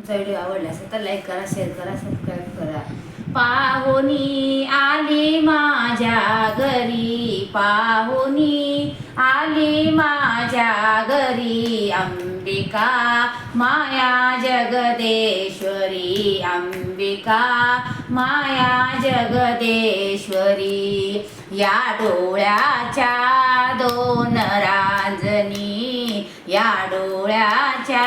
तुमचा व्हिडिओ आवडला असेल तर लाईक करा शेअर करा सबस्क्राईब करा. पाहुणी आली माझ्या घरी. पाहुणी आली माझ्या घरी. अंबिका माया जगदेश्वरी. अंबिका माया जगदेश्वरी. या डोळ्याच्या दोन राजनी या डोळ्याच्या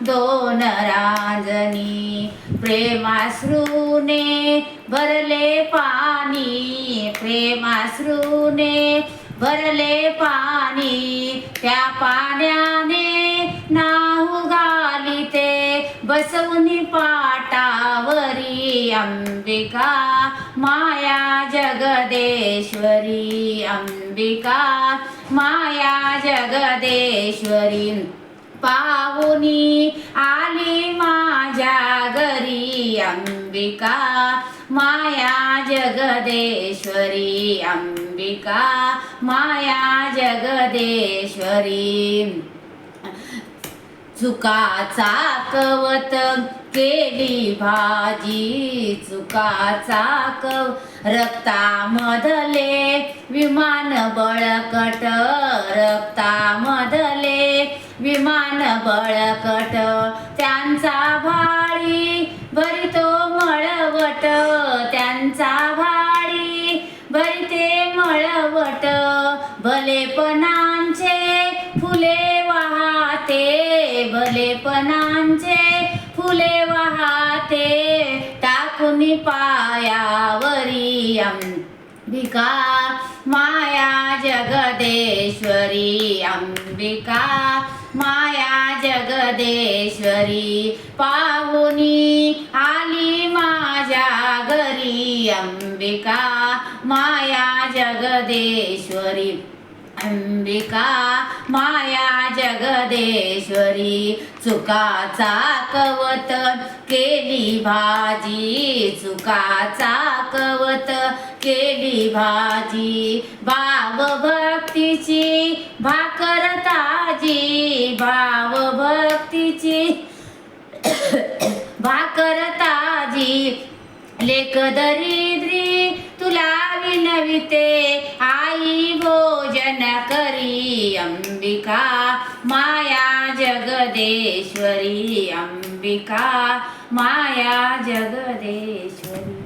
दोन राजनी प्रेमाश्रूने भरले पाणी प्रेमाश्रूने भरले पाणी. त्या पाण्याने नाहू घाली ते बसवून वरी अंबिका माया जगदेश्वरी अंबिका माया जगदेश्वरी पाहुनी आली माझ्या घरी अंबिका माया जगदेश्वरी अंबिका माया जगदेश्वरी। चुकाचा कवत केली भाजी चुकाचा कव रक्तामधले विमान बळकट रक्तामधले विमान बळकट. त्यांचा भाळी भरितो मळवट त्यांचा भाळी भरिते मळवट. भलेपणांचे फुले भलेपणांचे फुले वाहते टाकून पायावरी अंबिका माया जगदेश्वरी अंबिका माया जगदेश्वरी पाहुनी आली माझ्या घरी अंबिका माया जगदेश्वरी अंबिका माया जगदेश्वरी चुकाचा कवत केली भाजी चुकाचा कवत केली भाजी भाव भक्तीची भाकर ताजी भाव भक्तीची भाकर ताजी लेकदरी विनविते आई भोजन करी अंबिका माया जगदेश्वरी अंबिका माया जगदेश्वरी।